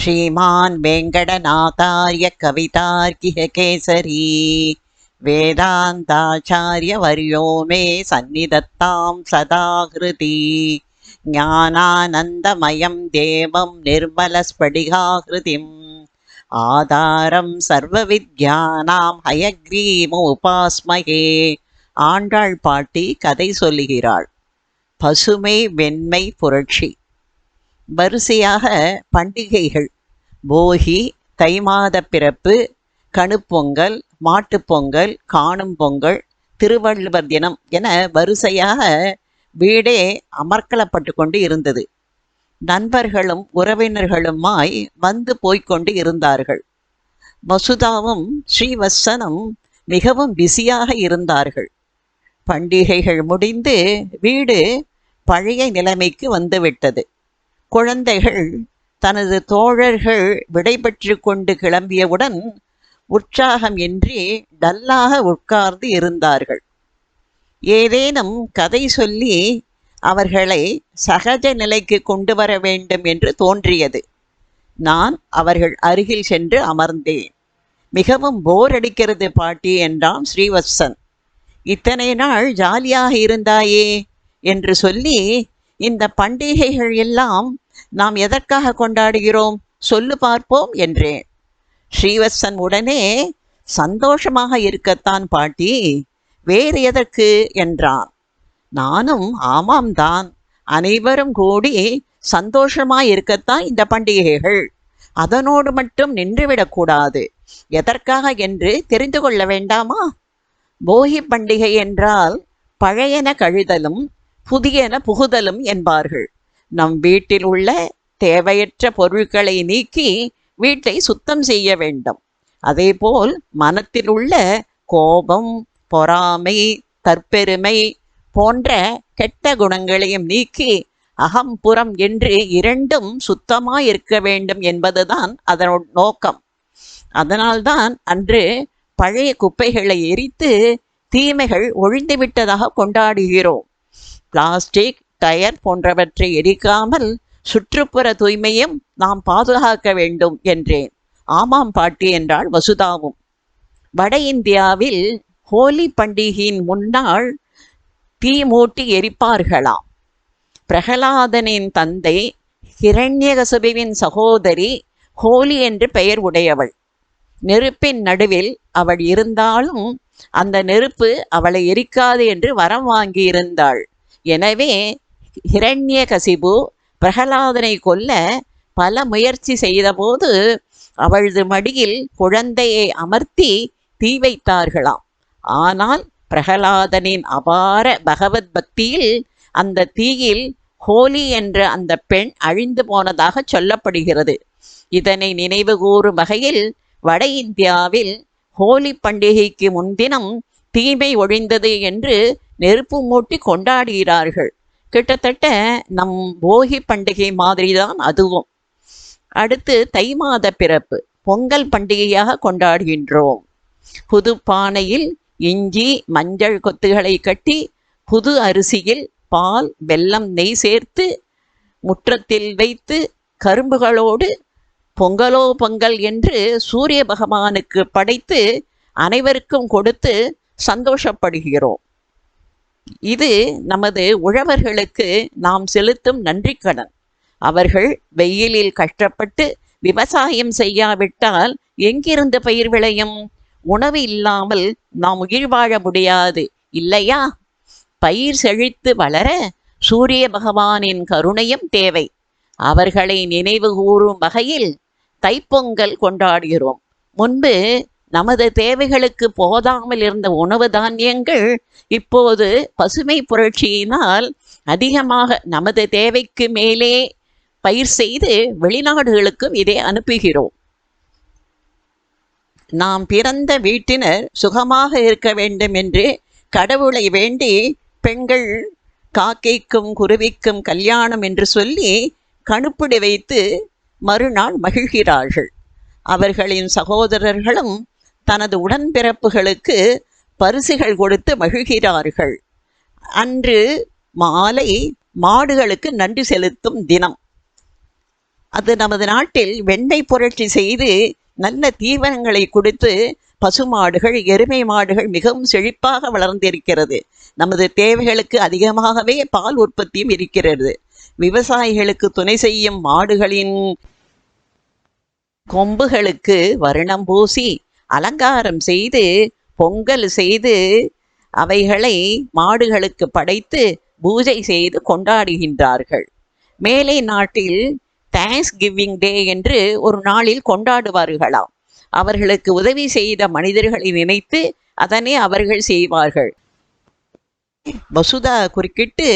श्रीमान् वेङ्कटनाथार्य कवितार्किह केसरी वेदान्ताचार्यवर्यो मे सन्निधत्तां सदा हृदि ज्ञानानन्दमयं देवं निर्मलस्फटिकाकृतिम् ஆதாரம் சர்வவித்யானாம் ஹயக்ரீமுபாஸ்மகே ஆண்டாள் பாட்டி கதை சொல்லுகிறாள் பசுமை வெண்மை புரட்சி வரிசையாக பண்டிகைகள். போகி தை மாத பிறப்பு கணுப்பொங்கல் மாட்டுப்பொங்கல் காணும் பொங்கல் திருவள்ளுவர் தினம் என வரிசையாக வீடே அமர்க்கலப்பட்டு கொண்டு இருந்தது. நண்பர்களும் உறவினர்களுமாய் வந்து போய்க்கொண்டு இருந்தார்கள். வசுதாவும் ஸ்ரீவத்சனும் மிகவும் பிஸியாக இருந்தார்கள். பண்டிகைகள் முடிந்து வீடு பழைய நிலைமைக்கு வந்துவிட்டது. குழந்தைகள் தனது தோழர்கள் விடைபெற்று கொண்டு கிளம்பியவுடன் உற்சாகம் இன்றி டல்லாக உட்கார்ந்து இருந்தார்கள். ஏதேனும் கதை சொல்லி அவர்களை சகஜ நிலைக்கு கொண்டு வர வேண்டும் என்று தோன்றியது. நான் அவர்கள் அருகில் சென்று அமர்ந்தேன். மிகவும் போர் அடிக்கிறது பாட்டி என்றான் ஸ்ரீவத்சன். இத்தனை நாள் ஜாலியாக இருந்தாயே என்று சொல்லி இந்த பண்டிகைகள் எல்லாம் நாம் எதற்காக கொண்டாடுகிறோம்? சொல்லு பார்ப்போம் என்றேன். ஸ்ரீவத்சன் உடனே சந்தோஷமாக இருக்கத்தான் பாட்டி வேறு எதற்கு? என்றான். நானும் ஆமாம் தான். அனைவரும் கூடி சந்தோஷமாய் இருக்கத்தான் இந்த பண்டிகைகள். அதனோடு மட்டும் நின்றுவிடக்கூடாது எதற்காக என்று தெரிந்து கொள்ள வேண்டாமா? போகி பண்டிகை என்றால் பழையன கழுதலும் புதியன புகுதலும் என்பார்கள். நம் வீட்டில் உள்ள தேவையற்ற பொருட்களை நீக்கி வீட்டை சுத்தம் செய்ய வேண்டும். அதேபோல் மனத்தில் உள்ள கோபம் பொறாமை தற்பெருமை போன்ற கெட்ட குணங்களையும் நீக்கி அகம்புறம் என்று இரண்டும் சுத்தமாய் இருக்க வேண்டும் என்பதுதான் அதனோட நோக்கம். அதனால்தான் அன்று பழைய குப்பைகளை எரித்து தீமைகள் ஒழிந்துவிட்டதாக கொண்டாடுகிறோம். பிளாஸ்டிக் டயர் போன்றவற்றை எரிக்காமல் சுற்றுப்புற தூய்மையும் நாம் பாதுகாக்க வேண்டும் என்றேன். ஆமாம் பாட்டி என்றாள் வசுதாவும். வட இந்தியாவில் ஹோலி பண்டிகையின் முன்னாள் தீ மூட்டி எரிப்பார்களாம். பிரகலாதனின் தந்தை ஹிரண்யகசுபுவின் சகோதரி ஹோலி என்று பெயர் உடையவள். நெருப்பின் நடுவில் அவள் இருந்தாலும் அந்த நெருப்பு அவளை எரிக்காது என்று வரம் வாங்கியிருந்தாள். எனவே ஹிரண்யகசிபு பிரகலாதனை கொல்ல பல முயற்சி செய்தபோது அவளது மடியில் குழந்தையை அமர்த்தி தீ வைத்தார்களாம். ஆனால் பிரகலாதனின் அபார பகவத் பக்தியில் அந்த தீயில் ஹோலி என்ற அந்த பெண் அழிந்து போனதாக சொல்லப்படுகிறது. இதனை நினைவு கூறும் வகையில் வட இந்தியாவில் ஹோலி பண்டிகைக்கு முன்தினம் தீமை ஒழிந்தது என்று நெருப்பு மூட்டி கொண்டாடுகிறார்கள். கிட்டத்தட்ட நம் போகி பண்டிகை மாதிரி தான் அதுவும். அடுத்து தை மாத பிறப்பு பொங்கல் பண்டிகையாக கொண்டாடுகின்றோம். புது பானையில் இஞ்சி மஞ்சள் கொத்துகளை கட்டி புது அரிசியில் பால் வெல்லம் நெய் சேர்த்து முற்றத்தில் வைத்து கரும்புகளோடு பொங்கலோ பொங்கல் என்று சூரிய பகவானுக்கு படைத்து அனைவருக்கும் கொடுத்து சந்தோஷப்படுகிறோம். இது நமது உழவர்களுக்கு நாம் செலுத்தும் நன்றி கடன். அவர்கள் வெயிலில் கஷ்டப்பட்டு விவசாயம் செய்யாவிட்டால் எங்கிருந்து பயிர் விளையும்? உணவு இல்லாமல் நாம் உயிர் வாழ முடியாது இல்லையா? பயிர் செழித்து வளர சூரிய பகவானின் கருணையும் தேவை. அவர்களை நினைவு கூறும் வகையில் தைப்பொங்கல் கொண்டாடுகிறோம். முன்பு நமது தேவைகளுக்கு போதாமல் இருந்த உணவு தானியங்கள் இப்போது பசுமை புரட்சியினால் அதிகமாக நமது தேவைக்கு மேலே பயிர் செய்து வெளிநாடுகளுக்கும் இதை அனுப்புகிறோம். நாம் பிறந்த வீட்டினர் சுகமாக இருக்க வேண்டும் என்று கடவுளை வேண்டி பெண்கள் காக்கைக்கும் குருவிக்கும் கல்யாணம் என்று சொல்லி கணுப்பிடி வைத்து மறுநாள் மகிழ்கிறார்கள். அவர்களின் சகோதரர்களும் தனது உடன்பிறப்புகளுக்கு பரிசுகள் கொடுத்து மகிழ்கிறார்கள். அன்று மாலை மாடுகளுக்கு நன்றி செலுத்தும் தினம். அது நமது நாட்டில் வெண்ணெய் புரட்சி செய்து நல்ல தீவனங்களை கொடுத்து பசுமாடுகள் எருமை மாடுகள் மிகவும் செழிப்பாக வளர்ந்திருக்கிறது. நமது தேவைகளுக்கு அதிகமாகவே பால் உற்பத்தியும் இருக்கிறது. விவசாயிகளுக்கு துணை செய்யும் மாடுகளின் கொம்புகளுக்கு வருணம் பூசி அலங்காரம் செய்து பொங்கல் செய்து அவைகளை மாடுகளுக்கு படைத்து பூஜை செய்து கொண்டாடுகின்றார்கள். மேலை நாட்டில் தேங்க்ஸ் கிவிங் டே என்று ஒரு நாளில் கொண்டாடுவார்களாம். அவர்களுக்கு உதவி செய்த மனிதர்களை நினைத்து அதனை அவர்கள் செய்வார்கள். வசுதா குறுக்கிட்டு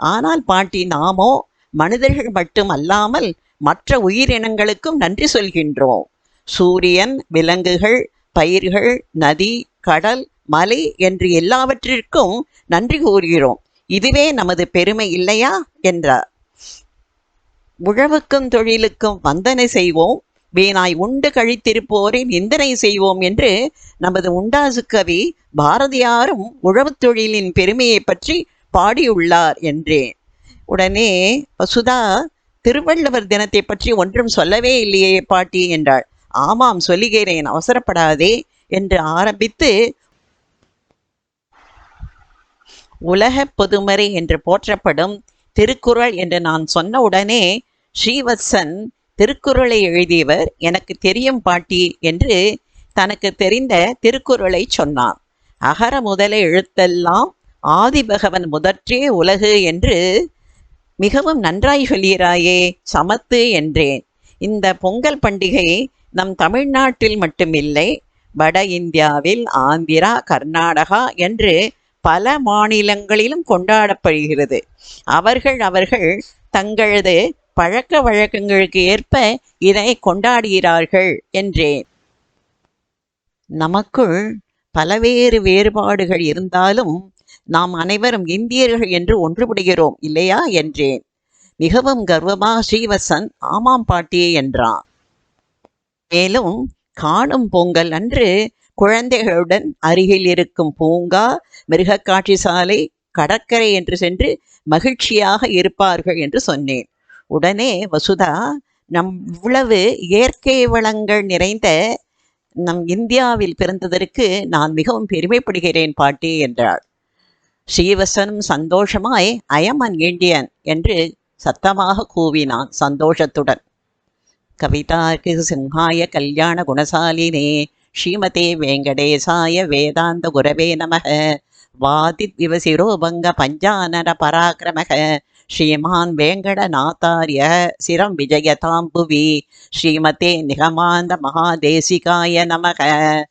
ஆனால் பாட்டி நாமோ மனிதர்கள் மட்டும் அல்லாமல் மற்ற உயிரினங்களுக்கும் நன்றி சொல்கின்றோம். சூரியன் விலங்குகள் பயிர்கள் நதி கடல் மலை என்று எல்லாவற்றிற்கும் நன்றி கூறுகிறோம். இதுவே நமது பெருமை இல்லையா? என்றார். உழவுக்கும் தொழிலுக்கும் வந்தனை செய்வோம். வீணாய் உண்டு கழித்திருப்போரை நிந்தனை செய்வோம் என்று நமது உண்டாசு கவி பாரதியாரும் உழவுத் தொழிலின் பெருமையை பற்றி பாடியுள்ளார் என்றேன் உடனே வசுதா திருவள்ளுவர் தினத்தை பற்றி ஒன்றும் சொல்லவே இல்லையே பாட்டி என்றாள். ஆமாம் சொல்லுகிறேன் அவசரப்படாதே என்று ஆரம்பித்து உலக பொதுமறை என்று போற்றப்படும் திருக்குறள் என்று நான் சொன்ன உடனே ஸ்ரீவத்சன் திருக்குறளை எழுதியவர் எனக்கு தெரியும் பாட்டி என்று தனக்கு தெரிந்த திருக்குறளை சொன்னான் அகர முதல எழுத்தெல்லாம் ஆதிபகவன் முதற்றே உலகு என்று மிகவும் நன்றாய் சொல்கிறாயே சமத்து என்றேன். இந்த பொங்கல் பண்டிகை நம் தமிழ்நாட்டில் மட்டுமில்லை வட இந்தியாவில் ஆந்திரா கர்நாடகா என்று பல மாநிலங்களிலும் கொண்டாடப்படுகிறது. அவர்கள் அவர்கள் தங்களது பழக்க வழக்கங்களுக்கு ஏற்ப இதை கொண்டாடுகிறார்கள் என்றேன். நமக்குள் பலவேறு வேறுபாடுகள் இருந்தாலும் நாம் அனைவரும் இந்தியர்கள் என்று ஒன்றுபடுகிறோம் இல்லையா? என்றேன். மிகவும் கர்வமாக ஸ்ரீவசன் ஆமாம் பாட்டியே என்றான். மேலும் காணும் பொங்கல் அன்று குழந்தைகளுடன் அருகில் இருக்கும் பூங்கா மிருகக்காட்சி சாலை கடற்கரை என்று சென்று மகிழ்ச்சியாக இருப்பார்கள் என்று சொன்னேன். உடனே வசுதா நம் இவ்வளவு இயற்கை வளங்கள் நிறைந்த நம் இந்தியாவில் பிறந்ததற்கு நான் மிகவும் பெருமைப்படுகிறேன் பாட்டி என்றாள். ஸ்ரீவசனும் சந்தோஷமாய் அயமன் இண்டியன் என்று சத்தமாக கூவினான் சந்தோஷத்துடன். கவிதார்க்கு சிம்ஹாய கல்யாண குணசாலினே. ஸ்ரீமதே வெங்கடேசாய வேதாந்த குரவே நமக. வாதித் விவசிரோபங்க பஞ்சானன பராக்கிரமக. ஸ்ரீமான் வேங்கடநாத்தாரிய சிரம் விஜயதாம்புவி. ஸ்ரீமதே நிகமாந்த மகாதேசிகாய நமக.